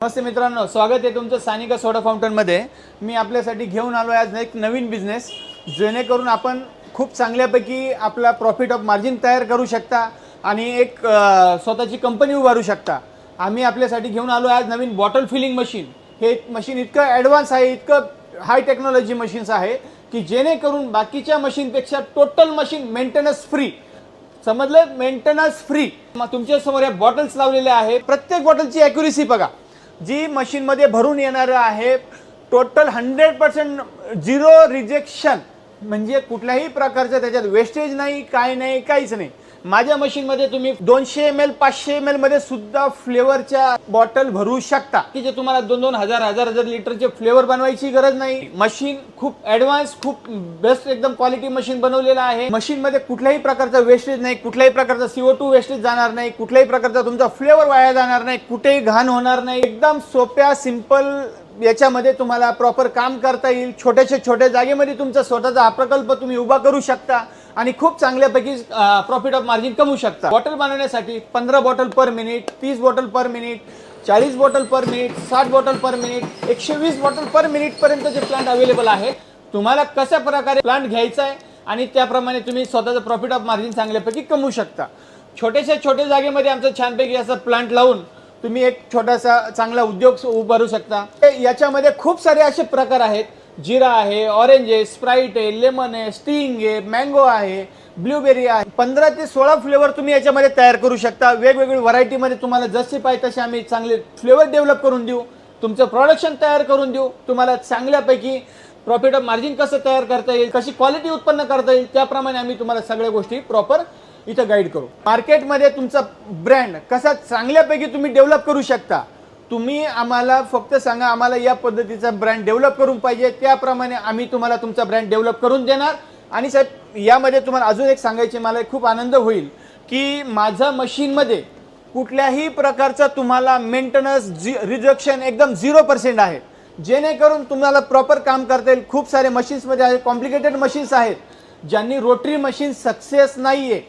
नमस्ते मित्रांनो स्वागत आहे तुमचं सानिका सोडा फाउंटनमध्ये मी आपल्यासाठी घेऊन आलो आहे आज एक नवीन बिझनेस जेणेकरून आपण खूप चांगल्यापैकी आपला प्रॉफिट ऑफ मार्जिन तयार करू शकता आणि एक स्वतःची कंपनी उभारू शकता. आम्ही आपल्यासाठी घेऊन आलो आहे आज नवीन बॉटल फिलिंग मशीन हे मशीन इतकं ॲडव्हान्स आहे इतकं हाय टेक्नॉलॉजी मशीन्स आहे की जेणेकरून बाकीच्या मशीनपेक्षा टोटल मशीन मेंटेनन्स फ्री समजलं? मेंटेनन्स फ्री मग तुमच्यासमोर या बॉटल्स लावलेल्या आहे प्रत्येक बॉटलची ॲक्युरेसी बघा. जी मशीनमध्ये भरून येणारं आहे total hundred percent zero rejection म्हणजे कुठल्याही प्रकारचं त्याच्यात वेस्टेज नाही काय नाही काहीच नाही. माझ्या मशीनमध्ये तुम्ही दोनशे एम एल पाचशे एम एलमध्ये सुद्धा फ्लेवरच्या बॉटल भरू शकता. की जे तुम्हाला दोन दोन हजार हजार हजार लिटरचे फ्लेवर बनवायची गरज नाही. मशीन खूप ऍडव्हान्स खूप बेस्ट एकदम क्वालिटी मशीन बनवलेलं आहे. मशीनमध्ये कुठल्याही प्रकारचा वेस्टेज नाही कुठल्याही प्रकारचा सीओ टू वेस्टेज जाणार नाही कुठल्याही प्रकारचा तुमचा फ्लेवर वाया जाणार नाही कुठेही घाण होणार नाही. एकदम सोप्या सिंपल याच्यामध्ये तुम्हाला प्रॉपर काम करता येईल. छोट्याशा छोट्या जागेमध्ये तुमचा स्वतःचा हा प्रकल्प तुम्ही उभा करू शकता. आणि खूप चांगल्यापैकी प्रॉफिट ऑफ मार्जिन कमवू शकता. बॉटल बनवण्यासाठी पंधरा बॉटल पर मिनिट तीस बॉटल पर मिनिट चाळीस बॉटल पर मिनिट साठ बॉटल पर मिनिट एकशे वीस बॉटल पर मिनिटपर्यंतचे प्लांट अवेलेबल आहे तुम्हाला कशा प्रकारे प्लांट घ्यायचा आहे आणि त्याप्रमाणे तुम्ही स्वतःचं प्रॉफिट ऑफ मार्जिन चांगल्यापैकी कमवू शकता. छोट्याशा छोट्या जागेमध्ये आमचं छानपैकी असं प्लांट लावून तुम्ही एक छोटासा चांगला उद्योग उभारू शकता. याच्यामध्ये खूप सारे असे प्रकार आहेत. जिरा आहे ऑरेंज आहे स्प्राईट आहे लेमन आहे स्टिंग आहे मँगो आहे ब्लूबेरी आहे. पंधरा ते सोळा फ्लेवर तुम्ही याच्यामध्ये तयार करू शकता. वेगवेगळी व्हरायटीमध्ये तुम्हाला जसे पाहिजे तसे आम्ही चांगले फ्लेवर डेव्हलप करून देऊ. तुमचं प्रोडक्शन तयार करून देऊ. तुम्हाला चांगल्यापैकी प्रॉफिट ऑफ मार्जिन कसं तयार करता येईल कशी क्वालिटी उत्पन्न करता येईल त्याप्रमाणे आम्ही तुम्हाला सगळ्या गोष्टी प्रॉपर इथं गाईड करू. मार्केटमध्ये तुमचा ब्रँड कसा चांगल्यापैकी तुम्ही डेव्हलप करू शकता तुम्ही आम्हाला फक्त सांगा आम्हाला या पद्धतीचा ब्रँड डेव्हलप करून पाहिजे. त्याप्रमाणे आम्ही तुम्हाला तुमचा ब्रँड डेव्हलप करून देणार. आणि साहेब यामध्ये तुम्हाला अजून एक सांगायचे मला खूप आनंद होईल की माझ्या मशीनमध्ये कुठल्याही प्रकारचा तुम्हाला मेंटेनन्स जी रिजक्शन एकदम झिरो पर्सेंट आहे. जेणेकरून तुम्हाला प्रॉपर काम करता येईल. खूप सारे मशीन्समध्ये आहे कॉम्प्लिकेटेड मशीन्स आहेत ज्यांनी रोटरी मशीन सक्सेस नाही आहे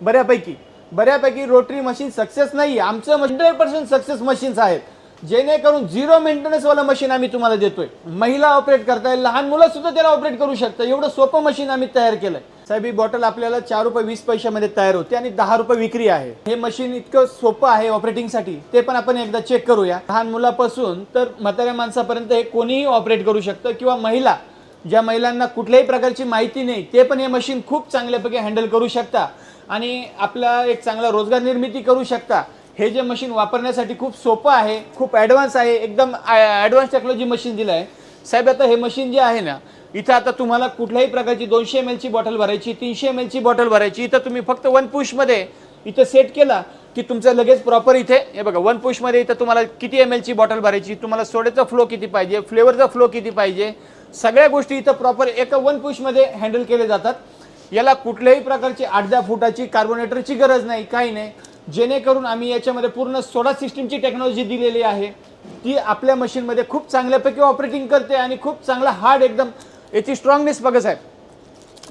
बऱ्यापैकी बऱ्यापैकी रोटरी मशीन सक्सेस नाही आहे आमचं हंड्रेड पर्सेंट सक्सेस मशीन्स आहेत. जेणेकरून झिरो मेंटेनन्सवालं मशीन आम्ही तुम्हाला देतोय. महिला ऑपरेट करता लहान मुलं सुद्धा त्याला ऑपरेट करू शकतं एवढं सोपं मशीन आम्ही तयार केलंय. साहेब ही बॉटल आपल्याला चार रुपये वीस पैशामध्ये तयार होते आणि दहा रुपये विक्री आहे. हे मशीन इतकं सोपं आहे ऑपरेटिंगसाठी ते पण आपण एकदा चेक करूया. लहान मुलापासून तर म्हाताऱ्या माणसापर्यंत हे कोणीही ऑपरेट करू शकतं किंवा महिला ज्या महिलांना कुठल्याही प्रकारची माहिती नाही ते पण हे मशीन खूप चांगल्यापैकी हँडल करू शकता आणि आपला एक चांगला रोजगार निर्मिती करू शकता. हे जे मशीन वापरण्यासाठी खूप सोपं आहे खूप ॲडव्हान्स आहे एकदम ॲडव्हान्स टेक्नॉलॉजी मशीन दिलं आहे. साहेब आता हे मशीन जे आहे ना इथं आता तुम्हाला कुठल्याही प्रकारची दोनशे एम एलची बॉटल भरायची तीनशे एम एलची बॉटल भरायची इथं तुम्ही फक्त वन पुशमध्ये इथं सेट केला की तुमचं लगेच प्रॉपर इथे हे बघा वन पुशमध्ये इथं तुम्हाला किती एम एलची बॉटल भरायची तुम्हाला सोड्याचा फ्लो किती पाहिजे फ्लेवरचा फ्लो किती पाहिजे सगळ्या गोष्टी इथं प्रॉपर एका वन पुशमध्ये हँडल केले जातात. याला कुठल्याही प्रकारची आठ दहा फुटाची कार्बोनेटरची गरज नाही काही नाही. जेणेकरून आम्ही याच्यामध्ये पूर्ण सोडा सिस्टीमची टेक्नॉलॉजी दिलेली आहे. ती आपल्या मशीनमध्ये खूप चांगल्यापैकी ऑपरेटिंग करते आणि खूप चांगला हार्ड एकदम. याची स्ट्रॉंगनेस बघा साहेब.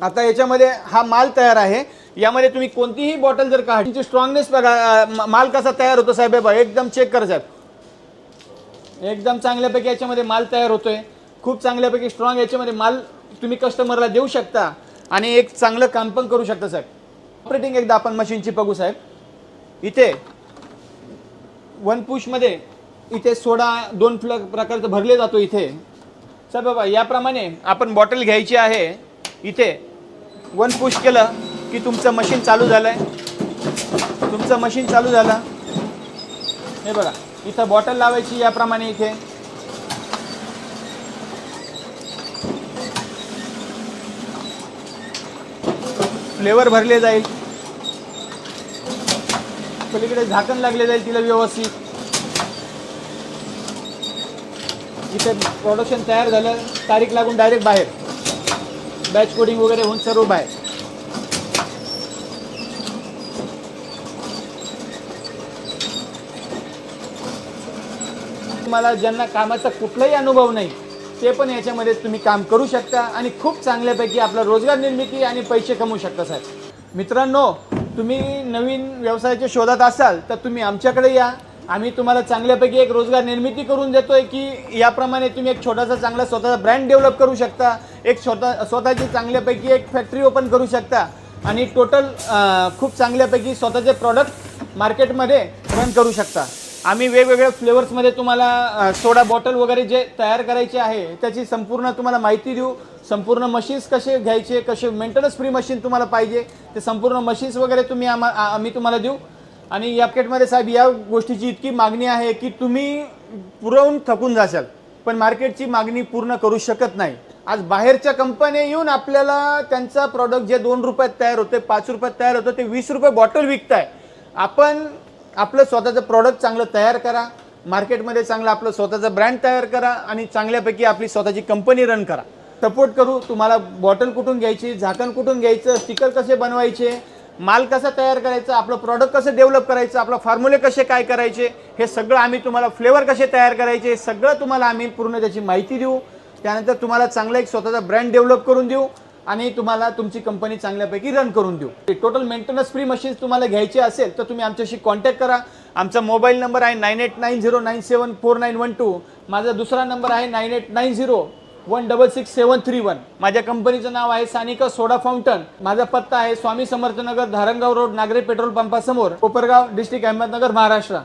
आता याच्यामध्ये हा माल तयार आहे. यामध्ये तुम्ही कोणतीही बॉटल जर काढली स्ट्रॉंगनेस बघा माल कसा तयार होतो साहेब बघा एकदम चेक करा साहेब. एकदम चांगल्यापैकी याच्यामध्ये माल तयार होतोय. खूप चांगल्यापैकी स्ट्रॉंग याच्यामध्ये माल तुम्ही कस्टमरला देऊ शकता आणि एक चांगलं काम पण करू शकता साहेब. ऑपरेटिंग एकदा आपण मशीनची बघू साहेब. इथे वन पुशमध्ये इथे सोडा दोन फ्ल प्रकारचं भरले जातो इथे. चल बाबा याप्रमाणे आपण बॉटल घ्यायची आहे. इथे वन पुश केलं की तुमचं मशीन चालू झालं आहे तुमचं मशीन चालू झालं. हे बघा इथं बॉटल लावायची याप्रमाणे इथे. फ्लेवर भरले जाईल. पलीकडे झाकण लागले जाईल तिला व्यवस्थित. इथे प्रोडक्शन तयार झालं. तारीख लागून डायरेक्ट बाहेर. बॅच कोडिंग वगैरे होऊन सर्व बाहेर. तुम्हाला ज्यांना कामाचा कुठलाही अनुभव नाही ते पण याच्यामध्ये तुम्ही काम करू शकता आणि खूप चांगल्यापैकी आपला रोजगार निर्मिती आणि पैसे कमवू शकता साहेब. मित्रांनो तुम्ही नवीन व्यवसायाच्या शोधात असाल तर तुम्ही आमच्याकडे या. आम्ही तुम्हाला चांगल्यापैकी एक रोजगार निर्मिती करून देतोय की याप्रमाणे तुम्ही एक छोटासा चांगला स्वतःचा ब्रँड डेव्हलप करू शकता. एक स्वतः स्वतःची चांगल्यापैकी एक फॅक्टरी ओपन करू शकता. आणि टोटल खूप चांगल्यापैकी स्वतःचे प्रॉडक्ट मार्केटमध्ये रन करू शकता. आम्ही वेगवेगळ्या फ्लेवर्समध्ये तुम्हाला सोडा बॉटल वगैरे जे तयार करायचे आहे त्याची संपूर्ण तुम्हाला माहिती देऊ. संपूर्ण मशीन्स कसे घ्यायचे कसे मेंटेनन्स फ्री मशीन तुम्हाला पाहिजे ते संपूर्ण मशीन्स वगैरे तुम्ही आम्हा आम्ही तुम्हाला देऊ. आणि या साहेब या गोष्टीची इतकी मागणी आहे की तुम्ही पुरवून थकून जाशाल पण मार्केटची मागणी पूर्ण करू शकत नाही. आज बाहेरच्या कंपन्या येऊन आपल्याला त्यांचा प्रॉडक्ट जे दोन रुपयात तयार होते पाच रुपयात तयार होतं ते वीस रुपये बॉटल विकताय. आपण आपलं स्वतःचं प्रॉडक्ट चांगलं तयार करा. मार्केटमध्ये चांगलं आपलं स्वतःचं ब्रँड तयार करा आणि चांगल्यापैकी आपली स्वतःची कंपनी रन करा. सपोर्ट करू तुम्हाला बॉटल कुठून घ्यायची झाकण कुठून घ्यायचं स्टिकर कसे बनवायचे माल कसा तयार करायचा आपलं प्रॉडक्ट कसं डेव्हलप करायचं आपलं फॉर्म्युले कसे काय करायचे हे सगळं आम्ही तुम्हाला फ्लेवर कसे तयार करायचे हे सगळं तुम्हाला आम्ही पूर्ण त्याची माहिती देऊ. त्यानंतर तुम्हाला चांगला एक स्वतःचा ब्रँड डेव्हलप करून देऊ. आणि तुम्हाला तुमची कंपनी चांगल्यापैकी रन करून देऊ. टोटल मेंटेनन्स फ्री मशीन्स तुम्हाला घ्यायची असेल तर तुम्ही आमच्याशी कॉन्टॅक्ट करा. आमचा मोबाईल नंबर आहे nine eight nine zero nine seven four nine one two माझा दुसरा नंबर आहे nine eight nine zero one double six seven three one माझ्या कंपनीचं नाव आहे सानिका सोडा फाउंटन. माझा पत्ता आहे स्वामी समर्थनगर धारणगाव रोड नागरे पेट्रोल पंपासमोर कोपरगाव डिस्ट्रिक्ट अहमदनगर महाराष्ट्र.